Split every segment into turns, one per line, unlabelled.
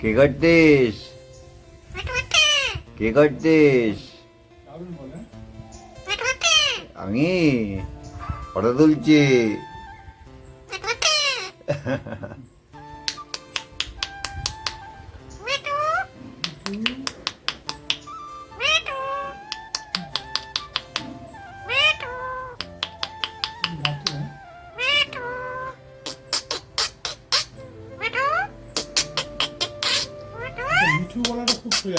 কে করতিস? কে করতিস? আমি? ফটো তুলছি।
কি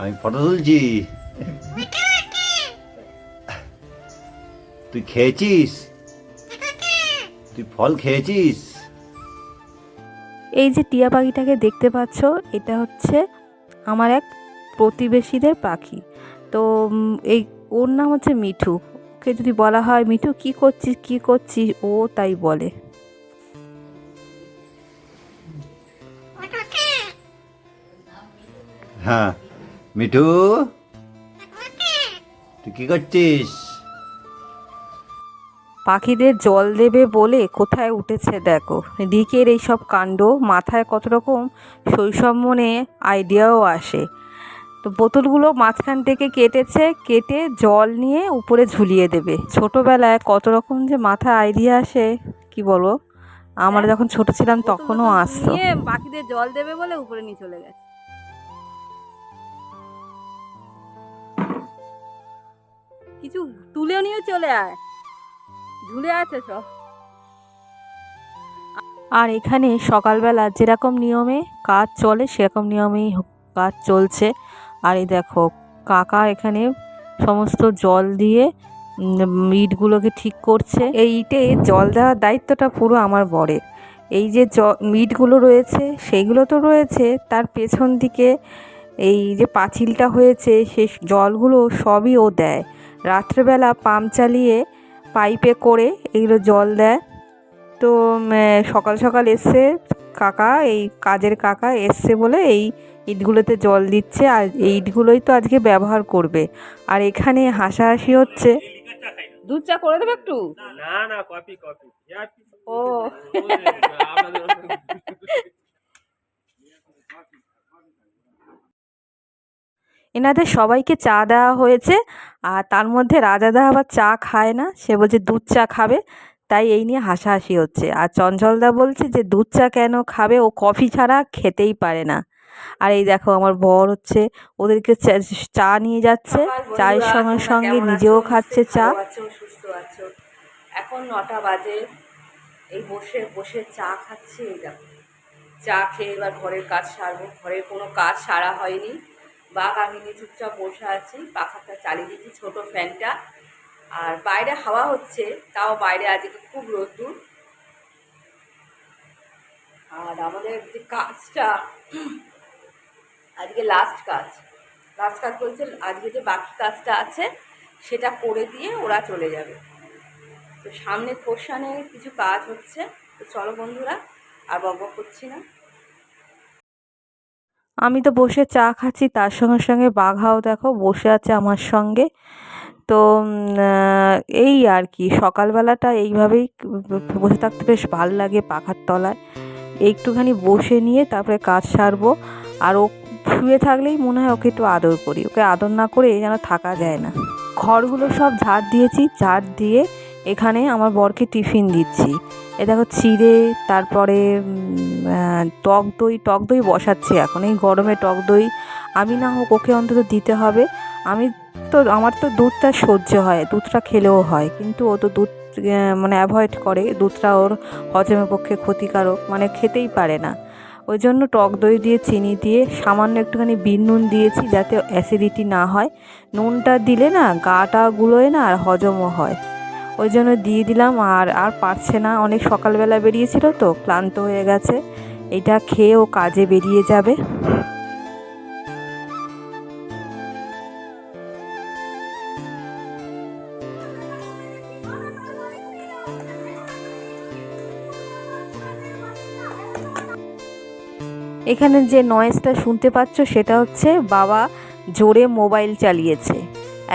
আমি ফটো তুলছি। তুই খেয়েছিস? তুই ফল খেয়েছিস?
এই যে টিয়া পাখিটাকে দেখতে পাচ্ছ এটা হচ্ছে আমার এক প্রতিবেশীদের পাখি। তো এই ওর নাম হচ্ছে মিঠু। ওকে যদি বলা হয় মিঠু কি করছিস? কি করছিস? ও তাই বলে।
হ্যাঁ। মিঠু তুই কি করছিস?
পাখিদের জল দেবে বলে কোথায় উঠেছে দেখো। দিকের এই সব কাণ্ড মাথায় কত রকম শৈশব মনে আইডিয়াও আসে। তো বোতলগুলো মাঝখান থেকে কেটেছে কেটে জল নিয়ে উপরে ঝুলিয়ে দেবে। ছোটোবেলায় কত রকম যে মাথায় আইডিয়া আসে কি বলব? আমরা যখন ছোট ছিলাম তখনও আসতো। পাখিদের জল দেবে বলে উপরে নিয়ে চলে গেছে। কিছু তুলেও নিয়ে চলে আয়। ঝুলে আছে সব। আর এখানে সকালবেলা যেরকম নিয়মে কাজ চলে, সেরকম নিয়মেই কাজ চলছে। আর এই দেখো, কাকা এখানে সমস্ত জল দিয়ে ইটগুলোকে ঠিক করছে। এই ইটে জল দেওয়ার দায়িত্বটা পুরো আমার বরের। এই যে ইটগুলো রয়েছে, সেইগুলো তো রয়েছে। তার পেছন দিকে এই যে পাঁচিলটা হয়েছে, সে জলগুলো সবই ও দেয়। রাত্রেবেলা পাম্প চালিয়ে পাইপে করে এগুলো জল দেয়। তো সকাল সকাল এসছে কাকা এই কাজের কাকা এসছে বলে এই ইটগুলোতে জল দিচ্ছে আর এই ইটগুলোই তো আজকে ব্যবহার করবে। আর এখানে হাসাহাসি হচ্ছে। দুধ চা করে দেবে একটু?
না না কপি কপি
ও। এনাদের সবাইকে চা দেওয়া হয়েছে আর তার মধ্যে রাজাদা আবার চা খায় না সে বলছে দুধ চা খাবে তাই এই নিয়ে হাসাহাসি হচ্ছে। আর চঞ্চলদা বলছে যে দুধ চা কেন খাবে ও কফি ছাড়া খেতেই পারে না। আর এই দেখো আমার বর হচ্ছে ওদেরকে চা- নিয়ে যাচ্ছে চায়ের সঙ্গে সঙ্গে নিজেও খাচ্ছে চা। সুস্থ আছো? এখন নটা বাজে এই বসে বসে চা খাচ্ছে এই দেখো। চা খেয়ে এবার ঘরের কাজ সারবো ঘরের কোনো কাজ সারা হয়নি। বা আমি নিয়ে চুপচাপ বসে আছি, পাখাটা চালিয়ে দিচ্ছি ছোটো ফ্যানটা। আর বাইরে হাওয়া হচ্ছে, তাও বাইরে আজকে খুব রোদ্দুর। আর আমাদের যে কাজটা, আজকে লাস্ট কাজ। লাস্ট কাজ বলছে, আজকে যে বাকি কাজটা আছে, সেটা করে দিয়ে ওরা চলে যাবে। তো সামনে পোর্শানে কিছু কাজ হচ্ছে, তো চলো বন্ধুরা, আর বক করছি না। আমি তো বসে চা খাচ্ছি, তার সঙ্গে সঙ্গে বাঘাও দেখো বসে আছে আমার সঙ্গে। তো এই আর কি, সকালবেলাটা এইভাবেই বসে থাকতে বেশ ভালো লাগে পাখার তলায়। একটুখানি বসে নিয়ে তারপরে কাজ সারবো। আর ও শুয়ে থাকলেই মনে হয় ওকে একটু আদর করি, ওকে আদর না করে যেন থাকা যায় না। ঘরগুলো সব ঝাড় দিয়েছি, ঝাড় দিয়ে এখানে আমার বরকে টিফিন দিচ্ছি। এ দেখো চিড়ে, তারপরে টক দই টক দই বসাচ্ছি এখন। এই গরমে টক দই, আমি না হোক ওকে অন্তত দিতে হবে। আমি তো, আমার তো দুধটা সহ্য হয়, দুধটা খেলেও হয়। কিন্তু ও তো দুধ মানে অ্যাভয়েড করে। দুধটা ওর হজমের পক্ষে ক্ষতিকারক মানে খেতেই পারে না। ওই জন্য টক দই দিয়ে, চিনি দিয়ে, সামান্য একটুখানি বিন নুন দিয়েছি যাতে অ্যাসিডিটি না হয়। নুনটা দিলে না গাটা গুলোয় না আর হজমও হয়। ওই জন্য দিয়ে দিলাম আর আর পারছে না। অনেক সকালবেলা বেরিয়েছিল তো, ক্লান্ত হয়ে গেছে। এটা খেয়ে ও কাজে বেরিয়ে যাবে। এখানে যে নয়েজটা শুনতে পাচ্ছ সেটা হচ্ছে বাবা জোরে মোবাইল চালিয়েছে।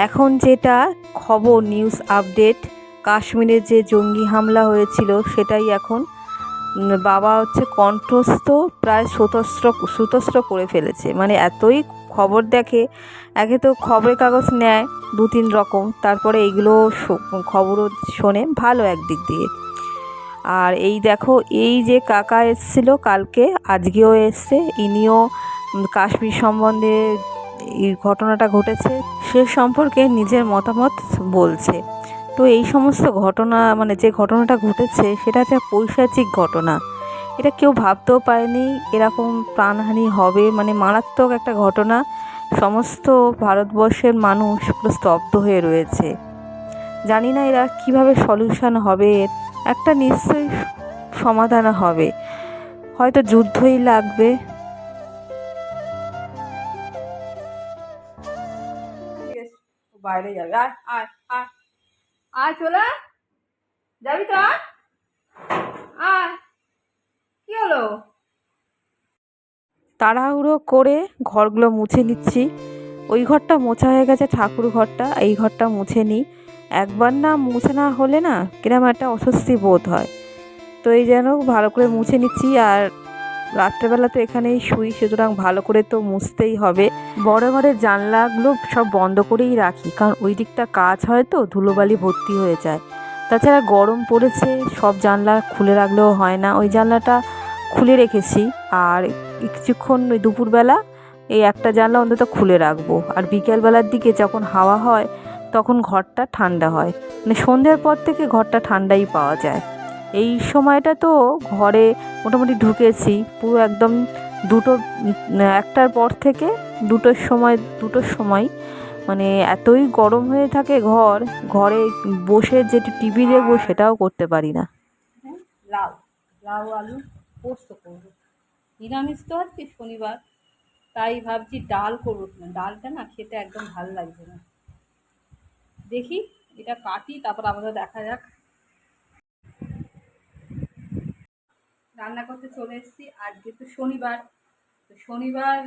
এখন যেটা খবর নিউজ আপডেট কাশ্মীরে যে জঙ্গি হামলা হয়েছিল সেটাই এখন বাবা হচ্ছে কণ্ঠস্থ, প্রায় সুতস্ত্র সুতস্ত্র করে ফেলেছে। মানে এতই খবর দেখে, একে তো খবরের কাগজ নেয়, দু তিন রকম, তারপরে এইগুলো খবরও শোনে, ভালো একদিক দিয়ে। আর এই দেখো, এই যে কাকা এসেছিল কালকে, আজকেও এসছে, ইনিও কাশ্মীর সম্বন্ধে এই ঘটনাটা ঘটেছে, সে সম্পর্কে নিজের মতামত বলছে। তো এই সমস্ত ঘটনা মানে যে ঘটনাটা ঘটেছে, সেটা একটা পৈশাচিক ঘটনা। এটা কেউ ভাবতেও পারেনি এরকম প্রাণহানি হবে। মানে মারাত্মক একটা ঘটনা। সমস্ত ভারতবর্ষের মানুষ পুরো স্তব্ধ হয়ে রয়েছে। জানি না এরা কীভাবে সলিউশন হবে। একটা নিশ্চয়ই সমাধান হবে। হয়তো যুদ্ধই লাগবে। বাইরে যাবে। আয় আয়। আয়, চলে যাবি তো? আয়। কি হলো? তাড়াহুড়ো করে ঘরগুলো মুছে নিচ্ছি। ওই ঘরটা মোছা হয়ে গেছে, ঠাকুর ঘরটা। এই ঘরটা মুছে নিই। একবার না মুছে না হলে না কিরম একটা অস্বস্তি বোধ হয়। তো এই যেন ভালো করে মুছে নিচ্ছি আর রাত্রেবেলা তো এখানেই শুই, সুতরাং ভালো করে তো মুছতেই হবে। বড় ঘরের জানলাগুলো সব বন্ধ করেই রাখি, কারণ ওই দিকটা কাজ হয় তো, ধুলোবালি ভর্তি হয়ে যায়। তাছাড়া গরম পড়েছে, সব জানলা খুলে রাখলেও হয় না। ওই জানলাটা খুলে রেখেছি, আর কিছুক্ষণ ওই দুপুরবেলা এই একটা জানলা অন্তত খুলে রাখব। আর বিকেলবেলার দিকে যখন হাওয়া হয়, তখন ঘরটা ঠান্ডা হয়। মানে সন্ধ্যের পর থেকে ঘরটা ঠান্ডাই পাওয়া যায়। এই সময়টা তো ঘরে মোটামুটি ঢুকেছি, পুরো একদম দুটো, একটার পর থেকে দুটোর সময় দুটোর সময়। মানে এতই গরম হয়ে থাকে ঘর, ঘরে বসে যে টিভি দেখব সেটাও করতে পারি না।
লাউ লাউ, আলু, পোস্ত করব। নিরামিষ তো আজকে শনিবার, তাই ভাবছি ডাল করব। কিনা ডালটা না খেতে একদম ভালো লাগছে না। দেখি, এটা কাটি, তারপর আমাদের দেখা যাক। রান্না করতে চলে এসেছি। আজকে তো শনিবার তো শনিবার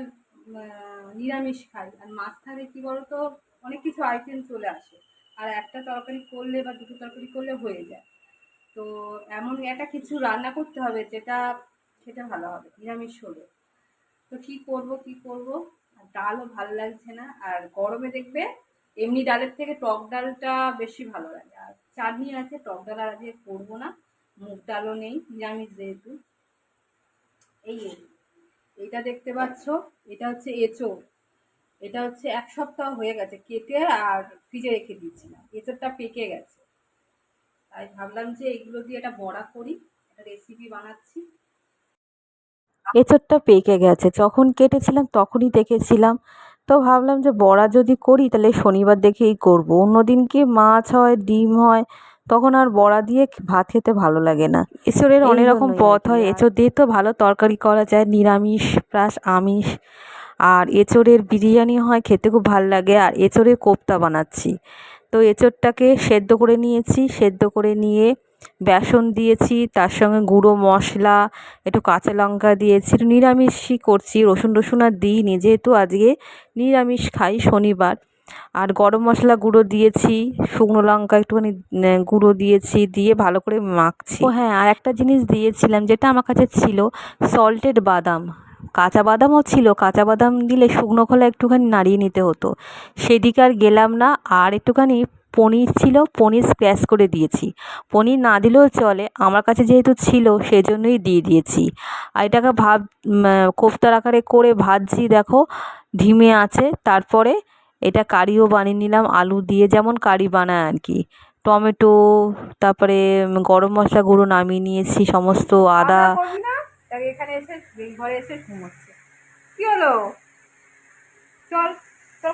নিরামিষ খাই। আর মাছ থাকলে কী বলো তো অনেক কিছু আইটেম চলে আসে। আর একটা তরকারি করলে বা দুটো তরকারি করলে হয়ে যায়। তো এমন একটা কিছু রান্না করতে হবে যেটা, সেটা ভালো হবে, নিরামিষ হলে। তো কী করব কী করব? আর ডালও ভালো লাগছে না। আর গরমে দেখবে, এমনি ডালের থেকে টক ডালটা বেশি ভালো লাগে। আর চাটনি আছে, টক ডাল আর আজকে করব না। মুগ ডালও নেই, নিরামিষ যেহেতু। এই এই এইটা দেখতে পাচ্ছ, এটা হচ্ছে এঁচোড়। এটা হচ্ছে এক সপ্তাহ হয়ে গেছে কেটে আর ফ্রিজে রেখে দিয়েছিলাম এঁচোড়টা পেকে গেছে। তাই ভাবলাম যে এগুলো দিয়ে একটা বড়া করি, একটা রেসিপি বানাচ্ছি।
এঁচোড়টা পেকে গেছে। যখন কেটেছিলাম তখনই দেখেছিলাম। তো ভাবলাম যে বড়া যদি করি তাহলে শনিবার দেখেই করব। অন্যদিনকে মাছ হয়, ডিম হয় তখন আর বড়া দিয়ে ভাত খেতে ভালো লাগে না। এঁচোড়ের অনেক রকম পথ হয়। এঁচোড় দিয়ে তো ভালো তরকারি করা যায় নিরামিষ প্লাস আমিষ। আর এঁচোড়ের বিরিয়ানি হয় খেতে খুব ভালো লাগে। আর এঁচোড়ের কোপ্তা বানাচ্ছি। তো এঁচোড়টাকে সেদ্ধ করে নিয়েছি। সেদ্ধ করে নিয়ে বেসন দিয়েছি তার সঙ্গে গুঁড়ো মশলা একটু কাঁচা লঙ্কা দিয়েছি একটু নিরামিষই করছি। রসুন টসুন আর দিইনি যেহেতু আজকে নিরামিষ খাই শনিবার। আর গরম মশলা গুঁড়ো দিয়েছি, শুকনো লঙ্কা একটুখানি গুঁড়ো দিয়েছি, দিয়ে ভালো করে মাখছি। ও হ্যাঁ আর একটা জিনিস দিয়েছিলাম যেটা আমার কাছে ছিল সল্টেড বাদাম। কাঁচা বাদামও ছিল, কাঁচা বাদাম দিলে শুকনো খোলা একটুখানি নাড়িয়ে নিতে হতো। সেদিকে আর গেলাম না, আর একটুখানি পনির ছিল, পনির স্ক্র্যাচ করে দিয়েছি। পনির না দিলেও চলে, আমার কাছে যেহেতু ছিল সেই জন্যই দিয়ে দিয়েছি। আর এটাকে ভাব কোফতার আকারে করে ভাজছি, দেখো, ধিমে আছে, তারপরে এটা কারিও বানিয়ে নিলাম, আলু দিয়ে যেমন কারি বানায় আর কি। টমেটো, তারপরে গরম মশলা গুঁড়ো নামিয়ে নিয়েছি, সমস্ত আদা
এখানে চল চল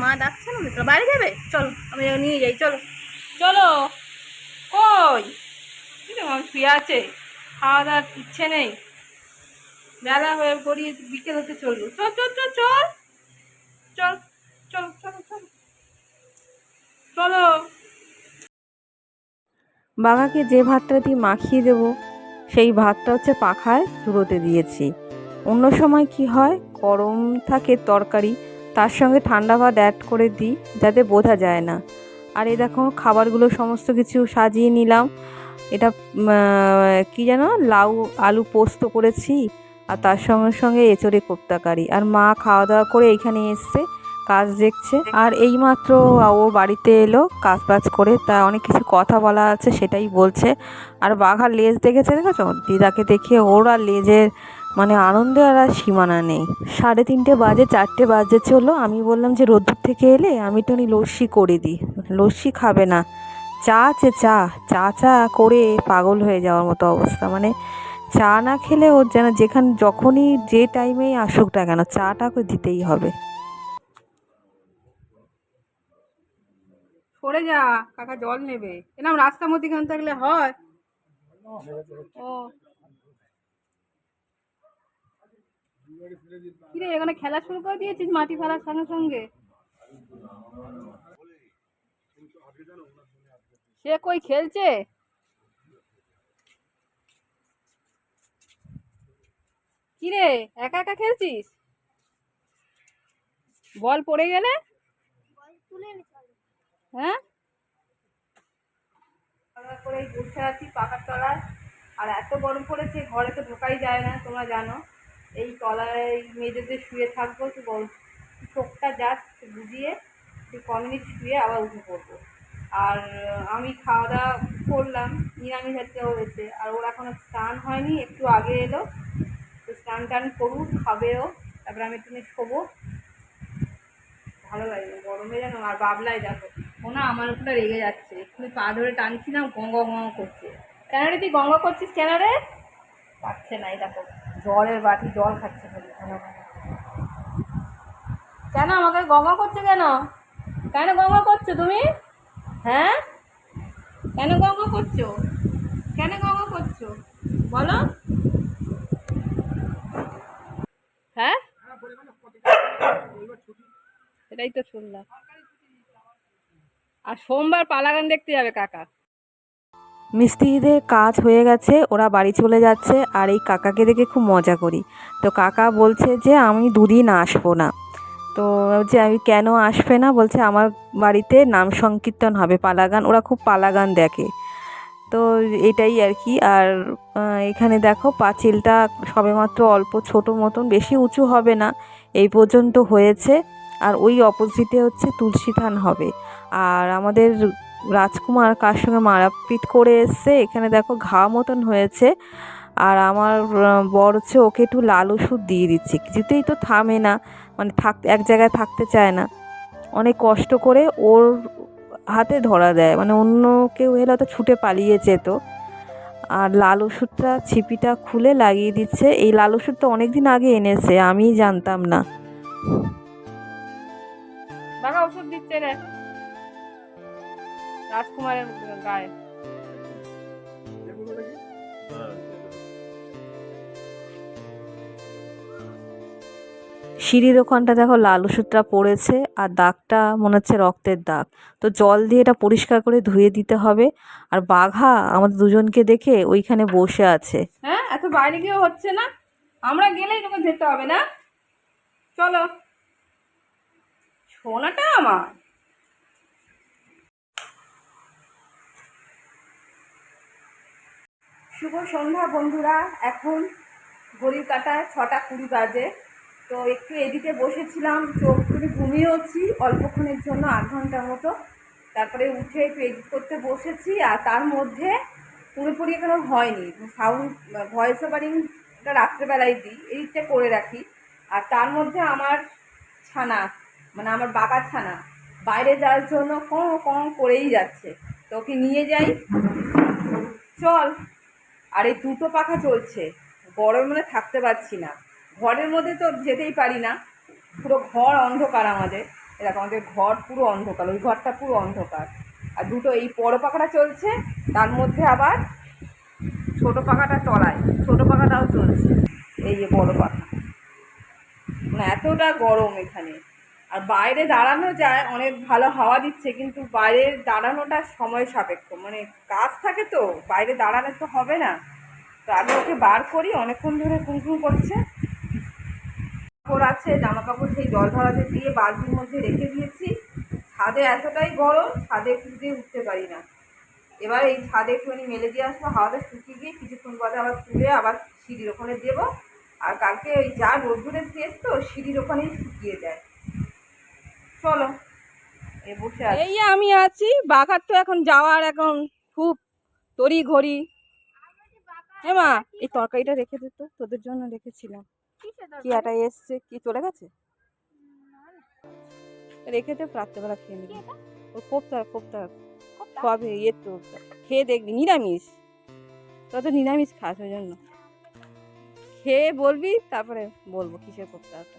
মা ডাকছে চলো, বাইরে যাবে? চলো, আমি নিয়ে যাই, চলো। চলো। কই? শুয়ে আছে? খাওয়া দাওয়ার ইচ্ছে নেই। বেলা হয়ে গড়িয়ে বিকেল হতে চলল। চল চল চল চল। চল চল, চলো চলো। চলো।
বাঘাকে যে ভাতটা দিয়ে মাখিয়ে দেবো, সেই ভাতটা হচ্ছে পাখায় চুড়োতে দিয়েছি। অন্য সময় কি হয়, গরম থাকে তরকারি, তার সঙ্গে ঠান্ডা ভাত অ্যাড করে দিই, যাতে বোঝা যায় না। আর এই দেখো, খাবারগুলো সমস্ত কিছু সাজিয়ে নিলাম। এটা কি যেন, লাউ, আলু পোস্ত করেছি আর তার সঙ্গে সঙ্গে এঁচড়ে কোপ্তাকারি আর মা খাওয়া দাওয়া করে এইখানে এসছে, কাজ দেখছে। আর এইমাত্র ও বাড়িতে এলো কাজ বাজ করে, তা অনেক কিছু কথা বলা আছে, সেটাই বলছে। আর বাঘার লেজ দেখেছে, দেখেছ? দিদাকে দেখে ওর আর লেজের মানে আনন্দে আর আর সীমানা নেই। সাড়ে তিনটে বাজে, চারটে বাজে চলো আমি বললাম যে, রোদ্দুর থেকে এলে আমি তো নি লস্যি করে দিই। লস্যি খাবে না। চা চে চা। চা চা করে পাগল হয়ে যাওয়ার মতো অবস্থা। মানে চা না খেলে ওর যেন যেখানে, যখনই যে টাইমেই আসুক না কেন, চাটা ওকে দিতেই হবে।
সরে যা, কাকা জল নেবে। এরকম রাস্তার মধ্যেখানে থাকলে হয়। ও। কিরে, এখানে খেলা শুরু করে দিয়েছিস মাটি ফেলার সঙ্গে সঙ্গে? সে কই খেলছে? কিরে, একা একা খেলছিস? বল পড়ে গেলে। হ্যাঁ? করে বসে আছি পাকার তলায়। আর এত গরম পড়েছে, ঘরে তো ঢোকাই যায় না, তোমরা জানো। এই তলায় মেঝেতে শুয়ে থাকব, একটু গরম চোখটা জাস্ট বুঝিয়ে একটু ক শুয়ে আবার উঠে পড়ব। আর আমি খাওয়া দাওয়া করলাম, নিরামিষ আজকে হয়েছে। আর ওর এখনও স্নান হয়নি, একটু আগে এলো। তো স্নান টান করুক খাবেও তারপরে আমি একটু শোবো। ভালো লাগে গরমে যেন। আর বাবলায় দেখো, ও না আমার উপরে রেগে যাচ্ছে। একটু পা ধরে টানছি না গঙ্গা গঙ্গা করছে। কেন রে তুই গঙ্গা করছিস কেন রে? পাচ্ছে না, এই দেখো, জলের বাটি, জল খাচ্ছে। কেন আমাকে গঙ্গা করছ কেন? কেন গঙ্গা করছ তুমি? হ্যাঁ? কেন গঙ্গা করছ? কেন গঙ্গা করছ? বলো। হ্যাঁ? সেটাই তো শুনলাম। আর সোমবার পালাগান দেখতে যাবে কাকা।
মিস্ত্রিদের কাজ হয়ে গেছে, ওরা বাড়ি চলে যাচ্ছে, আর এই কাকাকে দেখে খুব মজা করি। তো কাকা বলছে যে আমি দুদিন আসব না। তো যে আমি কেন আসবে না? বলছে, আমার বাড়িতে নাম সংকীর্তন হবে, পালাগান। ওরা খুব পালাগান দেখে। তো এটাই আর কি। আর এখানে দেখো, পাঁচিলটা সবেমাত্র অল্প, ছোট মতন, বেশি উঁচু হবে না, এই পর্যন্ত হয়েছে। আর ওই অপোজিটে হচ্ছে তুলসী থান হবে। আর আমাদের রাজকুমার কার সঙ্গে মারাপিট করে এসছে, এখানে দেখো ঘা মতন হয়েছে। আর আমার বর হচ্ছে, ওকে একটু লাল ওষুধ দিয়ে দিচ্ছে। কিছুতেই তো থামে না। মানে থাক, এক জায়গায় থাকতে চায় না। অনেক কষ্ট করে ওর হাতে ধরা দেয়। মানে অন্য কেউ এলে হয়তো ছুটে পালিয়ে যেত। আর লাল ওষুধটা, ছিপিটা খুলে লাগিয়ে দিচ্ছে। এই লাল ওষুধটা অনেক দিন আগে এনেছে আমি জানতাম না।
ওষুধ দিচ্ছে রে। রাজকুমারের গায়ে।
সিঁড়ির ওখানটা দেখো লাল ওষুধটা পড়েছে আর দাগটা মনে হচ্ছে রক্তের দাগ। তো জল দিয়ে এটা পরিষ্কার করে ধুয়ে দিতে হবে। আর বাঘা আমাদের দুজনকে দেখে ওইখানে বসে আছে।
হ্যাঁ এত বাইরে গিয়েও হচ্ছে না। আমরা গেলেই তোকে যেতে হবে না? চলো। সোনাটা আমার। শুভ সন্ধ্যা বন্ধুরা, এখন ঘড়ির কাটায় ছটা কুড়ি বাজে। তো একটু এদিকে বসেছিলাম, চোখ করে ঘুমিয়েওছি, অল্পক্ষণের জন্য আধ ঘণ্টার মতো। তারপরে উঠে একটু এডিট করতে বসেছি, আর তার মধ্যে পুরোপুরি এখনও হয়নি। সাউন্ড, ভয়েস ওভারিংটা রাত্রেবেলায় দিই এইটা করে রাখি। আর তার মধ্যে আমার ছানা মানে আমার বাবা ছানা, বাইরে যাওয়ার জন্য কঁ কঁ করেই যাচ্ছে। তো ওকে নিয়ে যাই। চল, আর এই দুটো পাখা চলছে, গরমে থাকতে পারছি না। ঘরের মধ্যে তো যেতেই পারি না। পুরো ঘর অন্ধকার আমাদের। এরকম আমাদের ঘর পুরো অন্ধকার, ওই ঘরটা পুরো অন্ধকার। আর দুটো এই বড় পাখাটা চলছে, তার মধ্যে আবার ছোট পাখাটা চলায় ছোট পাখাটাও চলছে। এই যে বড় পাখা। মানে এতটা গরম এখানে। আর বাইরে দাঁড়ানো যায়, অনেক ভালো হাওয়া দিচ্ছে, কিন্তু বাইরে দাঁড়ানোটা সময় সাপেক্ষ। মানে কাজ থাকে তো, বাইরে দাঁড়ালে তো হবে না। তো আগে ওকে বার করি, অনেকক্ষণ ধরে কুমকুম করছে। কাপড় আছে জামা কাপড় সেই জল ধরাতে দিয়ে বালতির মধ্যে রেখে দিয়েছি। ছাদে এতটাই গরম ছাদে একটু দিয়ে উঠতে পারি না। এবার এই ছাদে একটুখানি মেলে দিয়ে আসব হাওয়াটা শুকিয়ে গিয়ে কিছুক্ষণ পরে আবার তুলে আবার সিঁড়ির ওখানে দেবো। আর কালকে ওই যা রোদ্দুরের তেজ তো সিঁড়ির ওখানেই শুকিয়ে যায়। চলো এ বসে এই আমি আছি বাঘার তো এখন যাওয়ার এখন খুব তড়ি ঘড়ি হ্যাঁ মা এই তরকারিটা রেখে দিত তোদের জন্য রেখেছিলাম। কি একটা এসছে কি চলে গেছে? রেখে দে রাত্রেবেলা খেয়ে নিবি। ও কোপ্তা কোপ্তা? সবে ইয়ে তো খেয়ে দেখবি নিরামিষ। তোরা তো নিরামিষ খাস ওই জন্য। খেয়ে বলবি তারপরে বলব কিসের কোপ্তা ওটা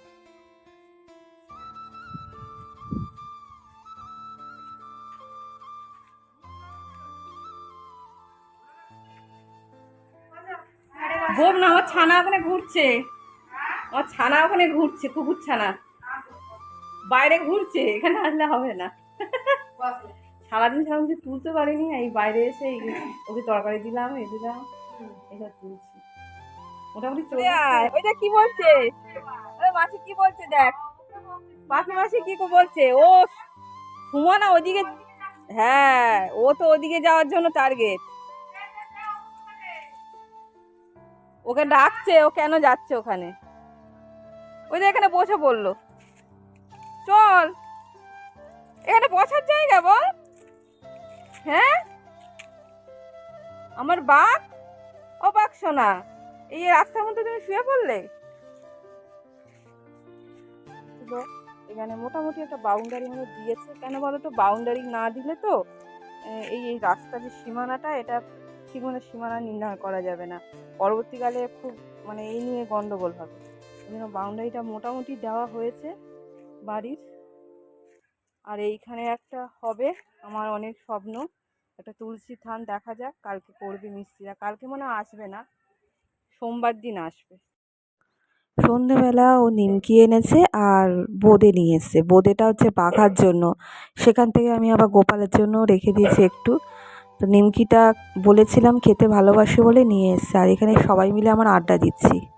গোপ না আমার ছানা ওখানে ঘুরছে। আমার ছানা ওখানে ঘুরছে, কুকুর ছানা। বাইরে ঘুরছে, এখানে আসলে হবে না। সারাদিন সারাদিন যে তুলতে পারিনি, এই বাইরে এসে ওকে তরকারি দিলাম, এ দিলাম, এসব তুলছি। মোটামুটি চলে ওইটা কি বলছে? মাসি কি বলছে দেখ? মাসি মাসি কো বলছে? ও সুমনা ওদিকে হ্যাঁ ও তো ওদিকে যাওয়ার জন্য টার্গেট ওকে ডাকছে, ও কেন যাচ্ছে ওখানে? ওই যে এখানে বসে পড়ল চল। এখানে বসার জায়গা বল। হ্যাঁ? আমার বাঘ? ও বাঘ শোনা এই রাস্তার মধ্যে তুমি শুয়ে পড়লে? এখানে মোটামুটি একটা বাউন্ডারি মতো দিয়েছে। কেন বলো তো? বাউন্ডারি না দিলে তো এই এই রাস্তার যে সীমানাটা, এটা ঠিক মতো সীমানা নির্ণয় করা যাবে না। পরবর্তীকালে খুব মানে এই নিয়ে গন্ডগোল হবে। জন্য বাউন্ডারিটা মোটামুটি দেওয়া হয়েছে বাড়ির। আর এইখানে একটা হবে আমার অনেক স্বপ্ন। একটা তুলসী থান দেখা যাক, কালকে করবে মিস্ত্রিরা। কালকে মনে আসবে না, সোমবার দিন আসবে।
সন্ধেবেলা ও নিমকি এনেছে আর বোঁদে নিয়ে এসছে। বোঁদেটা হচ্ছে বাঘার জন্য। সেখান থেকে আমি আবার গোপালের জন্য রেখে দিয়েছি একটু। তো নিমকিটা বলেছিলাম খেতে ভালোবাসে বলে নিয়ে এসছে। আর এখানে সবাই মিলে আমার আড্ডা দিচ্ছি।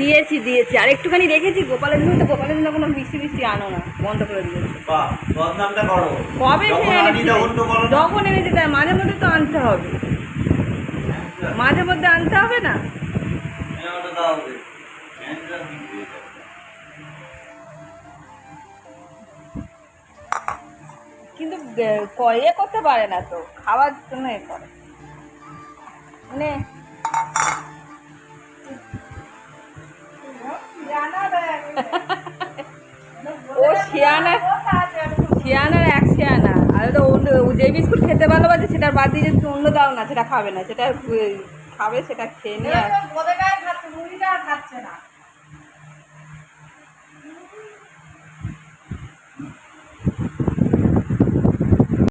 দিয়েছি দিয়েছি। আর একটুখানি রেখেছি গোপালের জন্য তো গোপালের জন্য কোনো মিষ্টি মিষ্টি আনো না বন্ধ করে দিয়েছি। কবে
যখন
এনেছি তাই মাঝে মধ্যে তো আনতে হবে। মাঝে মধ্যে আনতে হবে না? কিন্তু ক- ইয়ে করতে পারে না তো। খাওয়ার জন্য এ করে। মানে ও শিয়ানা এক সিয়ানা আর তো অন্য, যে বিস্কুট খেতে ভালোবাসে সেটা বাদ দিয়ে যদি অন্য দাও না, সেটা খাবে না। সেটা খাবে, সেটা খেয়ে নিয়ে